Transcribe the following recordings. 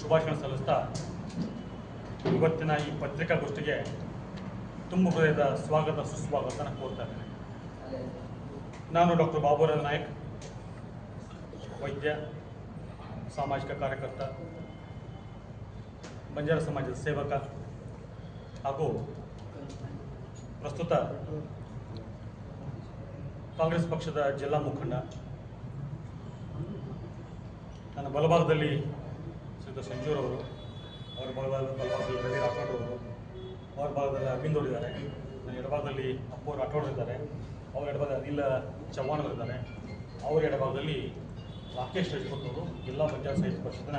ಶುಭಾಶಯ ಸಲ್ಲಿಸ್ತಾ ಇವತ್ತಿನ ಈ ಪತ್ರಿಕಾಗೋಷ್ಠಿಗೆ ತುಂಬ ಹೃದಯದ ಸ್ವಾಗತ, ಸುಸ್ವಾಗತ ಕೋರ್ತಾ ಇದ್ದೇನೆ. ನಾನು ಡಾಕ್ಟರ್ ಬಾಬುರಾವ್ ನಾಯಕ್, ವೈದ್ಯ, ಸಾಮಾಜಿಕ ಕಾರ್ಯಕರ್ತ, ಬಂಜಾರ ಸಮಾಜದ ಸೇವಕ ಹಾಗೂ ಪ್ರಸ್ತುತ ಕಾಂಗ್ರೆಸ್ ಪಕ್ಷದ ಜಿಲ್ಲಾ ಮುಖಂಡ. ನನ್ನ ಬಲಭಾಗದಲ್ಲಿ ಶ್ರೀಯುತ ಸಂಜೂರವರು ಅವರ ಭಾಗದಲ್ಲಿ ಬಲಭಾಗದಲ್ಲಿ ರವಿ ರಾಠೋಡ್ ಅವರು ಭಾಗದಲ್ಲಿ ಅರವಿಂದ್ ಅವರು ಇದ್ದಾರೆ. ನನ್ನ ಎಡಭಾಗದಲ್ಲಿ ಅಪ್ಪು ರಾಠೋಡ್ ಇದ್ದಾರೆ. ಅವರ ಎಡಭಾಗ ಅನಿಲ್ ಚವ್ಹಾಣ್ ಅವರು ಇದ್ದಾರೆ. ಅವರ ಎಡಭಾಗದಲ್ಲಿ ರಾಕೇಶ್ ರಜಪೂತ್ ಅವರು, ಜಿಲ್ಲಾ ಪಂಚಾಯತ್ ಸಾಹಿತ್ಯ ಪರಿಷತ್ನ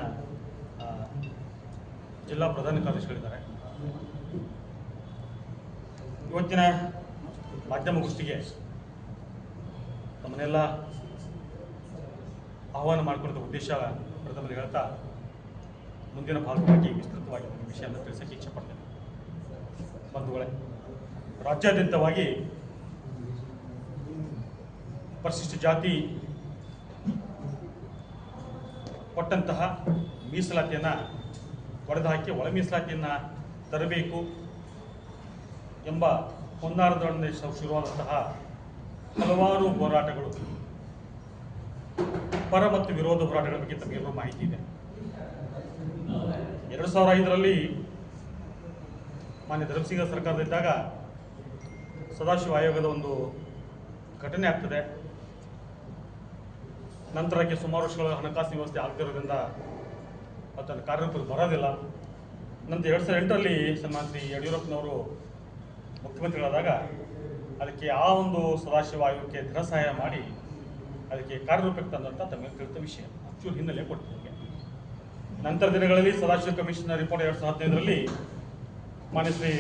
ಜಿಲ್ಲಾ ಪ್ರಧಾನ ಕಾರ್ಯದರ್ಶಿಗಳಿದ್ದಾರೆ. ಇವತ್ತಿನ ಮಾಧ್ಯಮಗೋಷ್ಠಿಗೆ ತಮ್ಮನ್ನೆಲ್ಲ ಆಹ್ವಾನ ಮಾಡಿಕೊಂಡ ಉದ್ದೇಶ ಪ್ರಥಮದಲ್ಲಿ ಹೇಳ್ತಾ ಮುಂದಿನ ಭಾಗವಾಗಿ ವಿಸ್ತೃತವಾಗಿ ಒಂದು ವಿಷಯವನ್ನು ತಿಳಿಸಕ್ಕೆ ಇಚ್ಛಪಡ್ತೇನೆ. ಬಂಧುಗಳೇ, ರಾಜ್ಯಾದ್ಯಂತವಾಗಿ ಪರಿಶಿಷ್ಟ ಜಾತಿ ಕೊಟ್ಟಂತಹ ಮೀಸಲಾತಿಯನ್ನು ಹೊಡೆದುಹಾಕಿ ಒಳ ಮೀಸಲಾತಿಯನ್ನು ತರಬೇಕು ಎಂಬ ಹೊನ್ನಾರದೊಡನೆ ಶುರುವಾದಂತಹ ಹಲವಾರು ಹೋರಾಟಗಳು, ಪರ ಮತ್ತು ವಿರೋಧ ಹೋರಾಟಗಳ ಬಗ್ಗೆ ತಮಗೆಲ್ಲರೂ ಮಾಹಿತಿ ಇದೆ. ಎರಡು ಸಾವಿರ ಐದರಲ್ಲಿ ಮಾನ್ಯ ಧರ್ಮಸಿಂಗ ಸರ್ಕಾರದಿದ್ದಾಗ ಸದಾಶಿವ ಆಯೋಗದ ಒಂದು ಘಟನೆ ಆಗ್ತದೆ. ನಂತರಕ್ಕೆ ಸುಮಾರು ವರ್ಷಗಳ ಹಣಕಾಸಿನ ವ್ಯವಸ್ಥೆ ಆಗದಿರೋದ್ರಿಂದ ಅದನ್ನು ಕಾರ್ಯರೂಪಕ್ಕೆ ಬರೋದಿಲ್ಲ. ನಂತರ ಎರಡು ಸಾವಿರ ಎಂಟರಲ್ಲಿ ಸನ್ಮಾನ ಯಡಿಯೂರಪ್ಪನವರು ಮುಖ್ಯಮಂತ್ರಿಗಳಾದಾಗ ಅದಕ್ಕೆ ಆ ಒಂದು ಸದಾಶಿವ ಆಯೋಗಕ್ಕೆ ಧನ ಸಹಾಯ ಮಾಡಿ ಅದಕ್ಕೆ ಕಾರ್ಯರೂಪಕ್ಕೆ ತಂದಂಥ ತಮಗೆ ತಿಳಿದ ವಿಷಯ. ಚೂರು ಹಿನ್ನೆಲೆ ಕೊಡ್ತೀನಿ ನಂತರ ದಿನಗಳಲ್ಲಿ ಸದಾಶಿವ ಕಮಿಷನ್ ರಿಪೋರ್ಟ್ ಎರಡು ಸಾವಿರದ ಹದಿನೈದರಲ್ಲಿ ಮಾನ್ಯ ಶ್ರೀ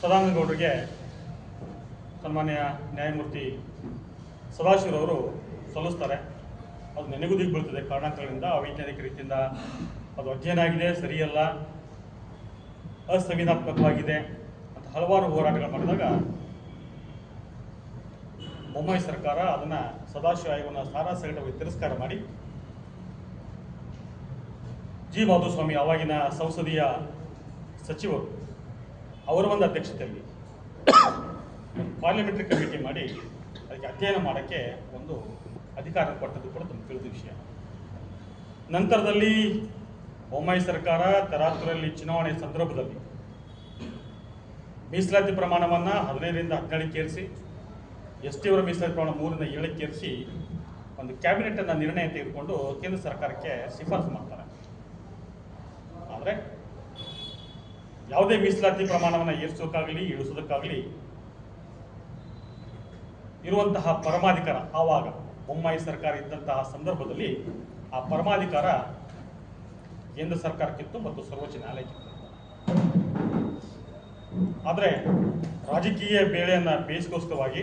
ಸದಾನಂದಗೌಡರಿಗೆ ಸನ್ಮಾನ್ಯ ನ್ಯಾಯಮೂರ್ತಿ ಸದಾಶಿವರವರು ಸಲ್ಲಿಸ್ತಾರೆ. ಅದು ನೆನೆಗುದಿಗೆ ಬೀಳ್ತದೆ. ಕಾರಣಾಂತರಗಳಿಂದ, ಅವೈಜ್ಞಾನಿಕ ರೀತಿಯಿಂದ ಅದು ಅಧ್ಯಯನ ಆಗಿದೆ ಸರಿಯಲ್ಲ ಅಸಂವಿಧಾತ್ಮಕವಾಗಿದೆ ಅಂತ ಹಲವಾರು ಹೋರಾಟಗಳು ಮಾಡಿದಾಗ ಬೊಮ್ಮಾಯಿ ಸರ್ಕಾರ ಅದನ್ನು ಸದಾಶಿವ ಆಯೋಗವನ್ನು ಸಾರಾಸಗಟವಾಗಿ ತಿರಸ್ಕಾರ ಮಾಡಿ ಜಿ ಮಾಧುಸ್ವಾಮಿ, ಅವಾಗಿನ ಸಂಸದೀಯ ಸಚಿವರು, ಅವರ ಒಂದು ಅಧ್ಯಕ್ಷತೆಯಲ್ಲಿ ಪಾರ್ಲಿಮೆಂಟ್ರಿ ಕಮಿಟಿ ಮಾಡಿ ಅದಕ್ಕೆ ಅಧ್ಯಯನ ಮಾಡೋಕ್ಕೆ ಒಂದು ಅಧಿಕಾರ ಕೊಟ್ಟದ್ದು ಕೂಡ ತುಂಬ ತಿಳಿದ ವಿಷಯ. ನಂತರದಲ್ಲಿ ಬೊಮ್ಮಾಯಿ ಸರ್ಕಾರ ತರಾತುರಲ್ಲಿ ಚುನಾವಣೆ ಸಂದರ್ಭದಲ್ಲಿ ಮೀಸಲಾತಿ ಪ್ರಮಾಣವನ್ನು ಹದಿನೈದರಿಂದ ಹದಿನೇಳಕ್ಕೆ ಏರಿಸಿ, ಎಸ್ ಟಿ ಅವರ ಮೀಸಲಾತಿ ಪ್ರಮಾಣ ಮೂರರಿಂದ ಏಳಕ್ಕೆ ಏರಿಸಿ ಒಂದು ಕ್ಯಾಬಿನೆಟನ್ನು ನಿರ್ಣಯ ತೆಗೆದುಕೊಂಡು ಕೇಂದ್ರ ಸರ್ಕಾರಕ್ಕೆ ಶಿಫಾರಸು ಮಾಡ್ತಾರೆ. ಆದರೆ ಯಾವುದೇ ಮೀಸಲಾತಿ ಪ್ರಮಾಣವನ್ನು ಏರಿಸೋಕ್ಕಾಗಲಿ ಇಳಿಸೋದಕ್ಕಾಗಲಿ ಇರುವಂತಹ ಪರಮಾಧಿಕಾರ ಆವಾಗ ಬೊಮ್ಮಾಯಿ ಸರ್ಕಾರ ಇದ್ದಂತಹ ಸಂದರ್ಭದಲ್ಲಿ ಆ ಪರಮಾಧಿಕಾರ ಕೇಂದ್ರ ಸರ್ಕಾರಕ್ಕಿತ್ತು ಮತ್ತು ಸರ್ವೋಚ್ಚ ನ್ಯಾಯಾಲಯಕ್ಕಿತ್ತು. ಆದರೆ ರಾಜಕೀಯ ಬೇಳೆಯನ್ನು ಬೇಯಿಸ್ಕೋಸ್ಕರವಾಗಿ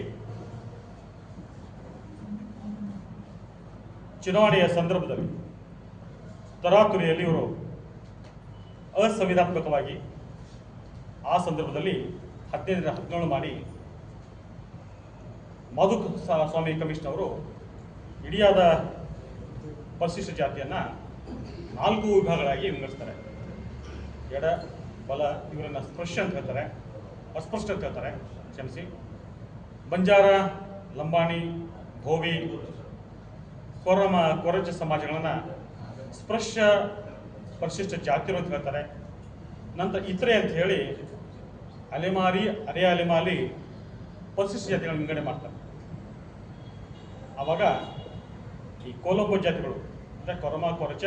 ಚುನಾವಣೆಯ ಸಂದರ್ಭದಲ್ಲಿ ತರಾತುರಿಯಲ್ಲಿ ಇವರು ಅಸಂವಿಧಾತ್ಮಕವಾಗಿ ಆ ಸಂದರ್ಭದಲ್ಲಿ ಹದಿನೈದರ ಹದಿನೇಳು ಮಾಡಿ ಮಧು ಸ್ವಾಮಿ ಕಮಿಷನ್ ಅವರು ಇಡಿಯಾದ ಪರಿಶಿಷ್ಟ ಜಾತಿಯನ್ನು ನಾಲ್ಕು ವಿಭಾಗಗಳಾಗಿ ವಿಂಗಡಿಸ್ತಾರೆ. ಎಡ, ಬಲ ಇವರನ್ನು ಸ್ಪೃಶ್ಯ ಅಂತ ಹೇಳ್ತಾರೆ, ಅಸ್ಪೃಶ್ಯ ಅಂತ ಹೇಳ್ತಾರೆ, ಕ್ಷಮಿಸಿ. ಬಂಜಾರ, ಲಂಬಾಣಿ ಭೋವಿ ಕೊರಮ ಕೊರಜ ಸಮಾಜಗಳನ್ನು ಸ್ಪೃಶ್ಯ ಪರಿಶಿಷ್ಟ ಜಾತಿರು ಅಂತ ಹೇಳ್ತಾರೆ ನಂತರ ಇತರೆ ಅಂತ ಹೇಳಿ ಅಲೆಮಾರಿ, ಅರೆ ಅಲೆಮಾರಿ ಪರಿಶಿಷ್ಟ ಜಾತಿಗಳನ್ನು ವಿಂಗಡಣೆ ಮಾಡ್ತಾರೆ. ಆವಾಗ ಈ ಕೋಲಂಬೋ ಜಾತಿಗಳು, ಅಂದರೆ ಕೊರಮ, ಕೊರಚ,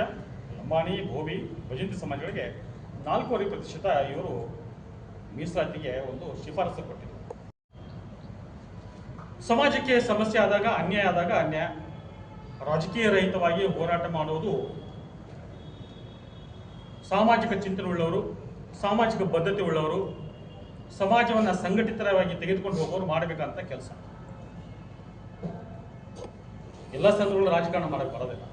ಲಂಬಾಣಿ ಭೋವಿ ಭಜಂತಿ ಸಮಾಜಗಳಿಗೆ ನಾಲ್ಕೂವರೆ ಪ್ರತಿಶತ ಇವರು ಮೀಸಲಾತಿಗೆ ಒಂದು ಶಿಫಾರಸು ಕೊಟ್ಟಿದ್ದಾರೆ ಸಮಾಜಕ್ಕೆ ಸಮಸ್ಯೆ ಆದಾಗ, ಅನ್ಯಾಯ ಆದಾಗ ಅನ್ಯಾಯ. ರಾಜಕೀಯ ರಹಿತವಾಗಿ ಹೋರಾಟ ಮಾಡುವುದು ಸಾಮಾಜಿಕ ಚಿಂತನೆ ಉಳ್ಳವರು ಸಾಮಾಜಿಕ ಬದ್ಧತೆ ಉಳ್ಳವರು ಸಮಾಜವನ್ನು ಸಂಘಟಿತರವಾಗಿ ತೆಗೆದುಕೊಂಡು ಹೋಗೋರು ಮಾಡಬೇಕಂತ ಕೆಲಸ. ಎಲ್ಲ ಸಂದರ್ಭಗಳು ರಾಜಕಾರಣ ಮಾಡಕ್ಕೆ ಬರೋದಿಲ್ಲ.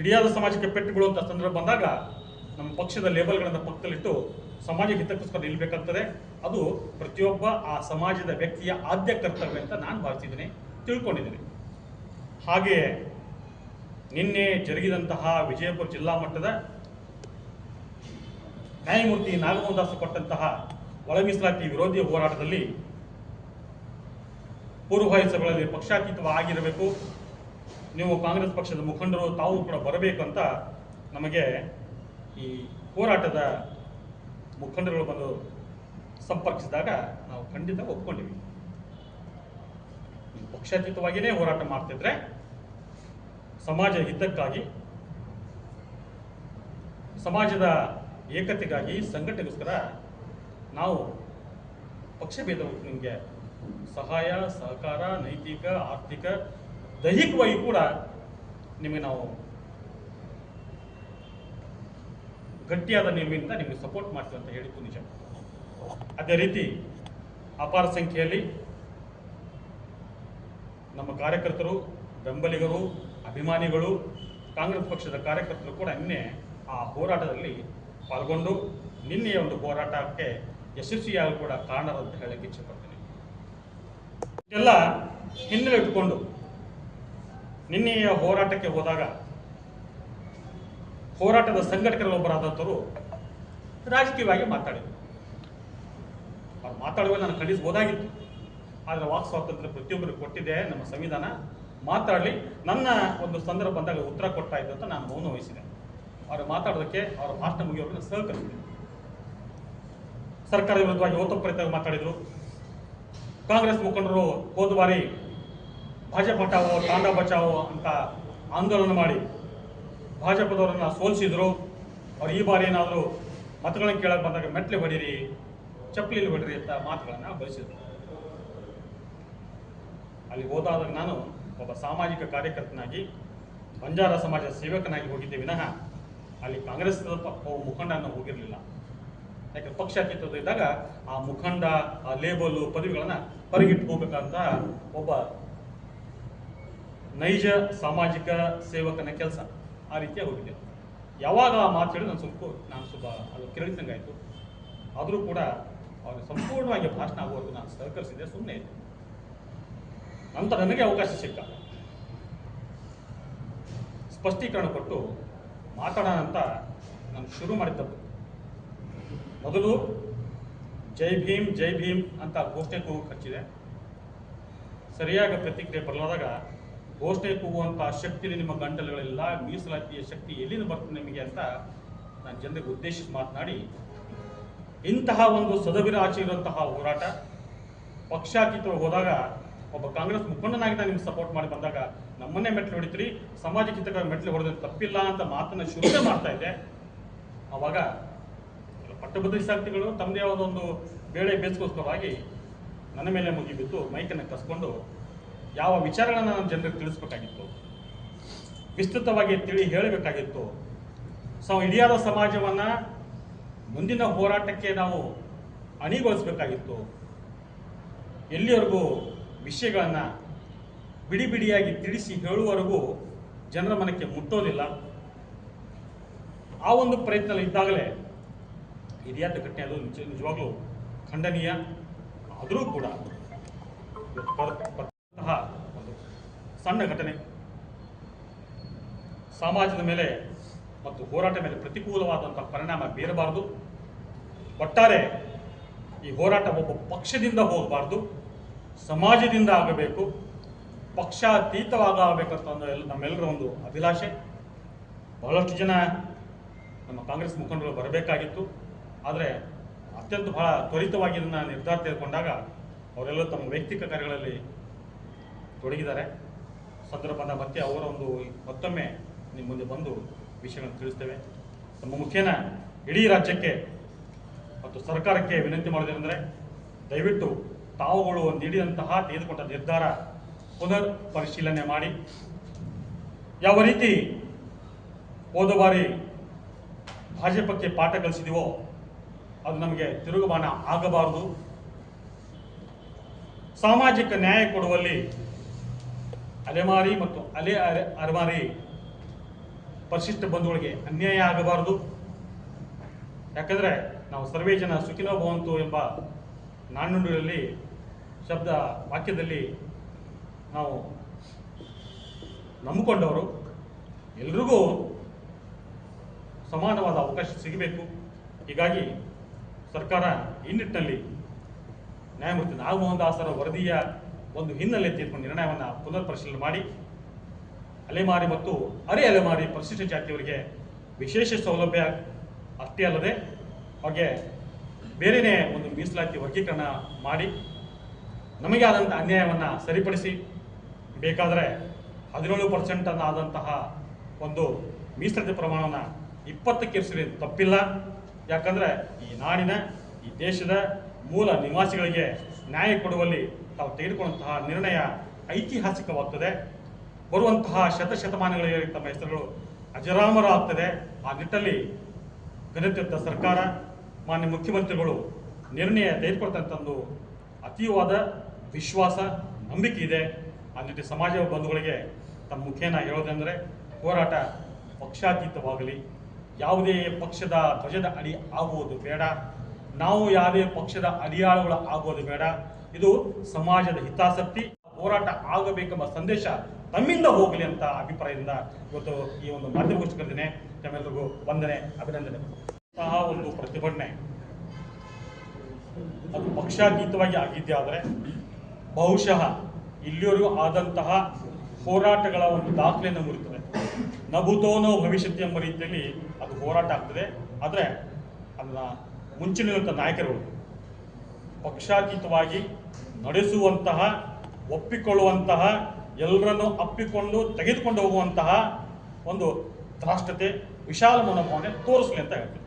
ಇಡಿಯಾದ ಸಮಾಜಕ್ಕೆ ಅಂತ ಸಂದರ್ಭ ಬಂದಾಗ ನಮ್ಮ ಪಕ್ಷದ ಲೇಬಲ್ಗಳನ್ನು ಪಕ್ಕದಲ್ಲಿಟ್ಟು ಸಮಾಜ ಹಿತಕ್ಕೋಸ್ಕರ ನಿಲ್ಬೇಕಾಗ್ತದೆ. ಅದು ಪ್ರತಿಯೊಬ್ಬ ಆ ಸಮಾಜದ ವ್ಯಕ್ತಿಯ ಆದ್ಯ ಕರ್ತವ್ಯ ಅಂತ ನಾನು ಭಾವಿಸಿದ್ದೀನಿ, ತಿಳ್ಕೊಂಡಿದ್ದೀನಿ. ಹಾಗೆಯೇ ನಿನ್ನೆ ಜರುಗಿದಂತಹ ವಿಜಯಪುರ ಜಿಲ್ಲಾ ಮಟ್ಟದ ನ್ಯಾಯಮೂರ್ತಿ ನಾಗಮೋಹನ್ ದಾಸ್ ಕೊಟ್ಟಂತಹ ಒಳ ಮೀಸಲಾತಿ ವಿರೋಧಿ ಹೋರಾಟದಲ್ಲಿ ಪೂರ್ವಭಾವಿ ಸಭೆಗಳಲ್ಲಿ ಪಕ್ಷಾತೀತವಾಗಿರಬೇಕು ನೀವು ಕಾಂಗ್ರೆಸ್ ಪಕ್ಷದ ಮುಖಂಡರು, ತಾವು ಕೂಡ ಬರಬೇಕು ಅಂತ ನಮಗೆ ಈ ಹೋರಾಟದ ಮುಖಂಡರುಗಳು ಬಂದು ಸಂಪರ್ಕಿಸಿದಾಗ ನಾವು ಖಂಡಿತ ಒಪ್ಕೊಂಡಿವಿ. ಪಕ್ಷಾತೀತವಾಗಿಯೇ ಹೋರಾಟ ಮಾಡ್ತಿದ್ರೆ ಸಮಾಜ ಹಿತಕ್ಕಾಗಿ, ಸಮಾಜದ ಏಕತೆಗಾಗಿ ಸಂಘಟನೆಗೋಸ್ಕರ ನಾವು ಪಕ್ಷಭೇದ ನಿಮಗೆ ಸಹಾಯ, ಸಹಕಾರ, ನೈತಿಕ, ಆರ್ಥಿಕ, ದೈಹಿಕವಾಗಿ ಕೂಡ ನಿಮಗೆ ನಾವು ಗಟ್ಟಿಯಾದ ನಿಮ್ಮಿಂದ ನಿಮಗೆ ಸಪೋರ್ಟ್ ಮಾಡ್ತೀವಿ ಅಂತ ಹೇಳಿದ್ದು ನಿಜ. ಅದೇ ರೀತಿ ಅಪಾರ ಸಂಖ್ಯೆಯಲ್ಲಿ ನಮ್ಮ ಕಾರ್ಯಕರ್ತರು, ಬೆಂಬಲಿಗರು ಅಭಿಮಾನಿಗಳು, ಕಾಂಗ್ರೆಸ್ ಪಕ್ಷದ ಕಾರ್ಯಕರ್ತರು ಕೂಡ ನಿನ್ನೆ ಆ ಹೋರಾಟದಲ್ಲಿ ಪಾಲ್ಗೊಂಡು ನಿನ್ನೆಯ ಒಂದು ಹೋರಾಟಕ್ಕೆ ಯಶಸ್ವಿಯಾಗಿ ಕೂಡ ಕಾರಣರಂತ ಹೇಳಕ್ಕೆ ಇಚ್ಛೆಪಡ್ತೀನಿ. ಇದೆಲ್ಲ ಹಿನ್ನೆಲೆ ಇಟ್ಕೊಂಡು ನಿನ್ನೆಯ ಹೋರಾಟಕ್ಕೆ ಹೋದಾಗ ಹೋರಾಟದ ಸಂಘಟಕರಲ್ಲೊಬ್ಬರಾದಂಥವರು ರಾಜಕೀಯವಾಗಿ ಮಾತಾಡಿದರು. ಅವ್ರು ಮಾತಾಡುವಾಗ ನಾನು ಖಂಡಿಸಬಹುದಾಗಿತ್ತು ಆದರೆ ವಾಕ್ ಸ್ವಾತಂತ್ರ್ಯ ಪ್ರತಿಯೊಬ್ಬರಿಗೆ ಕೊಟ್ಟಿದೆ ನಮ್ಮ ಸಂವಿಧಾನ. ಮಾತಾಡಲಿ. ನನ್ನ ಒಂದು ಸಂದರ್ಭ ಬಂದಾಗ ಉತ್ತರ ಕೊಡ್ತಾ ಇದ್ದು ಅಂತ ನಾನು ಮೌನ ವಹಿಸಿದೆ. ಅವರು ಮಾತಾಡೋದಕ್ಕೆ ಅವರ ಭಾಷಣ ಮುಗಿಯೋರಿಗೆ ನಾನು ಸಹಕರಿಸಿದೆ. ಸರ್ಕಾರ ವಿರುದ್ಧವಾಗಿ ಓತಪ್ರಿತ ಮಾತಾಡಿದರು. ಕಾಂಗ್ರೆಸ್ ಮುಖಂಡರು ಹೋದ ಬಾರಿ ಭಾಜಪ ಹಟಾವೋ ತಾಂಡ ಬಚಾವೋ ಅಂತ ಆಂದೋಲನ ಮಾಡಿ ಭಾಜಪದವರನ್ನ ಸೋಲಿಸಿದ್ರು. ಅವ್ರು ಈ ಬಾರಿ ಏನಾದರೂ ಮತಗಳನ್ನ ಕೇಳಕ್ಕೆ ಬಂದಾಗ ಮೆಟ್ಲೆ ಹೊಡೀರಿ, ಚಪ್ಪಲಿಲಿ ಬಡೀರಿ ಅಂತ ಮಾತುಗಳನ್ನು ಬಳಸಿದ್ರು. ಅಲ್ಲಿ ಹೋದಾದಾಗ ನಾನು ಒಬ್ಬ ಸಾಮಾಜಿಕ ಕಾರ್ಯಕರ್ತನಾಗಿ, ಬಂಜಾರ ಸಮಾಜದ ಸೇವಕನಾಗಿ ಹೋಗಿದ್ದೆ ವಿನಃ ಅಲ್ಲಿ ಕಾಂಗ್ರೆಸ್ ಮುಖಂಡನ ಹೋಗಿರಲಿಲ್ಲ. ಯಾಕೆ ಪಕ್ಷಾತೀತದ ಇದ್ದಾಗ ಆ ಮುಖಂಡ, ಆ ಲೇಬಲು ಪದವಿಗಳನ್ನು ಹೊರಗಿಟ್ಟು ಹೋಗ್ಬೇಕಂತ ಒಬ್ಬ ನೈಜ ಸಾಮಾಜಿಕ ಸೇವಕನ ಕೆಲಸ ಆ ರೀತಿಯಾಗಿ ಹೋಗಿದ್ದೆ. ಯಾವಾಗ ಆ ಮಾತು ಹೇಳಿ ನಾನು ಸ್ವಲ್ಪ ನಾನು ಸ್ವಲ್ಪ ಅದು ಕೆರಳಿಸಂಗಾಯಿತು ಆದರೂ ಕೂಡ ಅವ್ರಿಗೆ ಸಂಪೂರ್ಣವಾಗಿ ಭಾಷಣ ಆಗುವವರೆಗೂ ನಾನು ಸಹಕರಿಸಿದೆ ಸುಮ್ಮನೆ ಇದ್ದೆ. ನಂತರ ನನಗೆ ಅವಕಾಶ ಸಿಕ್ಕ ಸ್ಪಷ್ಟೀಕರಣ ಕೊಟ್ಟು ಮಾತಾಡೋಣ ಅಂತ ನಾನು ಶುರು ಮಾಡಿದ್ದದ್ದು ಮೊದಲು ಜೈ ಭೀಮ್ ಜೈ ಭೀಮ್ ಅಂತ ಘೋಷಣೆ ಕೂಗು ಹಚ್ಚಿದೆ ಸರಿಯಾಗಿ ಪ್ರತಿಕ್ರಿಯೆ ಬರಲಾದಾಗ ಘೋಷಣೆ ಕೂಗುವಂಥ ಶಕ್ತಿ ನಿಮ್ಮ ಗಂಟಲುಗಳಿಲ್ಲ ಮೀಸಲಾತಿಯ ಶಕ್ತಿ ಎಲ್ಲಿಂದ ಬರ್ತದೆ ನಿಮಗೆ ಅಂತ ನಾನು ಜನರಿಗೆ ಉದ್ದೇಶಿಸಿ ಮಾತನಾಡಿ, ಇಂತಹ ಒಂದು ಸದಭಿರಾಚಿ ಇರುವಂತಹ ಹೋರಾಟ ಪಕ್ಷಾತೀತವಾಗಿ ಹೋದಾಗ ಒಬ್ಬ ಕಾಂಗ್ರೆಸ್ ಮುಖಂಡನಾಗಿ ನಿಮ್ಗೆ ಸಪೋರ್ಟ್ ಮಾಡಿ ಬಂದಾಗ ನಮ್ಮನ್ನೇ ಮೆಟ್ಲು ಹೊಡಿತೀರಿ ಸಮಾಜಕ್ಕೆ ಹಿತಕರ ಮೆಟ್ಲು ಹೊಡೆದ್ರೆ ತಪ್ಪಿಲ್ಲ ಅಂತ ಮಾತನ್ನ ಶುರುವೇ ಮಾಡ್ತಾ ಇದೆ. ಅವಾಗ ಪಟ್ಟಭದ್ರ ಸಾಕ್ತಿಗಳು ತಮ್ಮದೇ ಆದ ಒಂದು ಬೇಳೆ ಬೇಸ್ಕೋಸ್ಕರವಾಗಿ ನನ್ನ ಮೇಲೆ ಮುಗಿಬಿದ್ದು ಮೈಕನ್ನು ಕಸ್ಕೊಂಡು ಯಾವ ವಿಚಾರಗಳನ್ನ ನಾನು ಜನರಿಗೆ ತಿಳಿಸ್ಬೇಕಾಗಿತ್ತು, ವಿಸ್ತೃತವಾಗಿ ತಿಳಿ ಹೇಳಬೇಕಾಗಿತ್ತು. ಸೊ ಇಡಿಯಾದ ಸಮಾಜವನ್ನ ಮುಂದಿನ ಹೋರಾಟಕ್ಕೆ ನಾವು ಅಣಿಗೊಳಿಸಬೇಕಾಗಿತ್ತು. ಎಲ್ಲಿವರೆಗೂ ವಿಷಯಗಳನ್ನ ಬಿಡಿ ಬಿಡಿಯಾಗಿ ತಿಳಿಸಿ ಹೇಳುವವರೆಗೂ ಜನರ ಮನಕ್ಕೆ ಮುಟ್ಟೋದಿಲ್ಲ. ಆ ಒಂದು ಪ್ರಯತ್ನ ಇದ್ದಾಗಲೇ ಹಿರಿಯಾದ ಘಟನೆ ಅದು ನಿಜ, ನಿಜವಾಗ್ಲೂ ಖಂಡನೀಯ. ಆದರೂ ಕೂಡ ಒಂದು ಸಣ್ಣ ಘಟನೆ. ಸಮಾಜದ ಮೇಲೆ ಮತ್ತು ಹೋರಾಟ ಮೇಲೆ ಪ್ರತಿಕೂಲವಾದಂಥ ಪರಿಣಾಮ ಬೀರಬಾರದು. ಒಟ್ಟಾರೆ ಈ ಹೋರಾಟ ಒಬ್ಬ ಪಕ್ಷದಿಂದ ಹೋಗಬಾರ್ದು. ಸಮಾಜದಿಂದ ಆಗಬೇಕು, ಪಕ್ಷಾತೀತವಾಗಬೇಕಂತ ಒಂದು ಎಲ್ಲ ನಮ್ಮೆಲ್ಲರ ಒಂದು ಅಭಿಲಾಷೆ. ಬಹಳಷ್ಟು ಜನ ನಮ್ಮ ಕಾಂಗ್ರೆಸ್ ಮುಖಂಡರು ಬರಬೇಕಾಗಿತ್ತು. ಆದರೆ ಅತ್ಯಂತ ಬಹಳ ತ್ವರಿತವಾಗಿ ಇದನ್ನು ನಿರ್ಧಾರ ತೆಗೆದುಕೊಂಡಾಗ ಅವರೆಲ್ಲ ತಮ್ಮ ವೈಯಕ್ತಿಕ ಕಾರ್ಯಗಳಲ್ಲಿ ತೊಡಗಿದ್ದಾರೆ. ಸಂದರ್ಭದ ಮತ್ತೆ ಅವರ ಒಂದು ಮತ್ತೊಮ್ಮೆ ನಿಮ್ಮ ಮುಂದೆ ಬಂದು ವಿಷಯಗಳನ್ನು ತಿಳಿಸ್ತೇವೆ. ನಮ್ಮ ಮುಖೇನ ಇಡೀ ರಾಜ್ಯಕ್ಕೆ ಮತ್ತು ಸರ್ಕಾರಕ್ಕೆ ವಿನಂತಿ ಮಾಡೋದೇನೆಂದರೆ ದಯವಿಟ್ಟು ತಾವುಗಳು ನೀಡಿದಂತಹ ತೆಗೆದುಕೊಂಡ ನಿರ್ಧಾರ ಪುನರ್ ಪರಿಶೀಲನೆ ಮಾಡಿ. ಯಾವ ರೀತಿ ಹೋದ ಬಾರಿ ಭಾಜಪಕ್ಕೆ ಪಾಠ ಕಲಿಸಿದೀವೋ ಅದು ನಮಗೆ ತಿರುಗುಬಾಣ ಆಗಬಾರದು. ಸಾಮಾಜಿಕ ನ್ಯಾಯ ಕೊಡುವಲ್ಲಿ ಅಲೆಮಾರಿ ಮತ್ತು ಅಲೆ ಅರೆ- ಅಲೆಮಾರಿ ಪರಿಶಿಷ್ಟ ಬಂಧುಗಳಿಗೆ ಅನ್ಯಾಯ ಆಗಬಾರದು. ಯಾಕಂದರೆ ನಾವು ಸರ್ವೇ ಜನ ಸುಖಿನೋ ಭವಂತು ಎಂಬ ನಾಣ್ಣುಡಿಯಲ್ಲಿ ಶಬ್ದ ವಾಕ್ಯದಲ್ಲಿ ನಾವು ನಂಬಿಕೊಂಡವರು ಎಲ್ರಿಗೂ ಸಮಾನವಾದ ಅವಕಾಶ ಸಿಗಬೇಕು. ಹೀಗಾಗಿ ಸರ್ಕಾರ ಈ ನಿಟ್ಟಿನಲ್ಲಿ ನ್ಯಾಯಮೂರ್ತಿ ನಾಗಮೋಹನ್ ದಾಸರ ವರದಿಯ ಒಂದು ಹಿನ್ನೆಲೆ ತೀರ್ಪು ನಿರ್ಣಯವನ್ನು ಪುನರ್ ಪರಿಶೀಲನೆ ಮಾಡಿ, ಅಲೆಮಾರಿ ಮತ್ತು ಅರೆ ಅಲೆಮಾರಿ ಪರಿಶಿಷ್ಟ ಜಾತಿಯವರಿಗೆ ವಿಶೇಷ ಸೌಲಭ್ಯ ಅಷ್ಟೇ ಅಲ್ಲದೆ ಹಾಗೆ ಬೇರೆಯೇ ಒಂದು ಮೀಸಲಾತಿ ವರ್ಗೀಕರಣ ಮಾಡಿ ನಮಗೆ ಆದಂಥ ಅನ್ಯಾಯವನ್ನು ಸರಿಪಡಿಸಿ ಬೇಕಾದರೆ ಹದಿನೇಳು ಪರ್ಸೆಂಟ್ ಆದಂತಹ ಒಂದು ಮೀಸಲಾತಿ ಪ್ರಮಾಣವನ್ನು ಇಪ್ಪತ್ತಕ್ಕೆ ಇರಿಸಿದ್ರೆ ತಪ್ಪಿಲ್ಲ. ಯಾಕಂದರೆ ಈ ನಾಡಿನ, ಈ ದೇಶದ ಮೂಲ ನಿವಾಸಿಗಳಿಗೆ ನ್ಯಾಯ ಕೊಡುವಲ್ಲಿ ತಾವು ತೆಗೆದುಕೊಂಡಂತಹ ನಿರ್ಣಯ ಐತಿಹಾಸಿಕವಾಗ್ತದೆ. ಬರುವಂತಹ ಶತಶತಮಾನಗಳಿಗೆ ತಮ್ಮ ಹೆಸರುಗಳು ಅಜರಾಮರ ಆಗ್ತದೆ ಆ ನಿಟ್ಟಲ್ಲಿ ಘನತೆತ್ತ ಸರ್ಕಾರ, ಮಾನ್ಯ ಮುಖ್ಯಮಂತ್ರಿಗಳು ನಿರ್ಣಯ ತೆಗೆದುಕೊಳ್ತಂತಂದು ಅತೀವಾದ ವಿಶ್ವಾಸ, ನಂಬಿಕೆ ಇದೆ. ಆ ನಿಟ್ಟಿನ ಸಮಾಜ ಬಂಧುಗಳಿಗೆ ತಮ್ಮ ಮುಖೇನ ಹೇಳೋದಂದರೆ ಹೋರಾಟ ಪಕ್ಷಾತೀತವಾಗಲಿ. ಯಾವುದೇ ಪಕ್ಷದ ಧ್ವಜದ ಅಡಿ ಆಗುವುದು ಬೇಡ. ನಾವು ಯಾವುದೇ ಪಕ್ಷದ ಅಡಿಯಾಳುಗಳು ಆಗುವುದು ಬೇಡ. ಇದು ಸಮಾಜದ ಹಿತಾಸಕ್ತಿ. ಹೋರಾಟ ಆಗಬೇಕೆಂಬ ಸಂದೇಶ ತಮ್ಮಿಂದ ಹೋಗಲಿ ಅಂತ ಅಭಿಪ್ರಾಯದಿಂದ ಇವತ್ತು ಈ ಒಂದು ಮಾಧ್ಯಮಗೋಷ್ಠಿ ಕರೆದಿನೆ ತಮ್ಮೆಲ್ಲರಿಗೂ ವಂದನೆ, ಅಭಿನಂದನೆ. ಸಹ ಒಂದು ಪ್ರತಿಭಟನೆ ಅದು ಪಕ್ಷಾತೀತವಾಗಿ ಆಗಿದ್ದೇ ಆದರೆ, ಬಹುಶಃ ಇಲ್ಲಿವರೆಗೂ ಆದಂತಹ ಹೋರಾಟಗಳ ಒಂದು ದಾಖಲೆಯನ್ನು ಮುರಿತದೆ. ನಭೂತೋನೋ ಭವಿಷ್ಯತ್ ಎಂಬ ರೀತಿಯಲ್ಲಿ ಅದು ಹೋರಾಟ ಆಗ್ತದೆ. ಆದರೆ ಅದನ್ನ ಮುಂಚಿನಿರುವಂಥ ನಾಯಕರುಗಳು ಪಕ್ಷಾತೀತವಾಗಿ ನಡೆಸುವಂತಹ, ಒಪ್ಪಿಕೊಳ್ಳುವಂತಹ, ಎಲ್ಲರನ್ನು ಅಪ್ಪಿಕೊಂಡು ತೆಗೆದುಕೊಂಡು ಹೋಗುವಂತಹ ಒಂದು ತ್ರಾಷ್ಟತೆ ವಿಶಾಲ ಮನೋಭಾವನೆ ತೋರಿಸಲಿ ಅಂತ ಹೇಳ್ತೀನಿ.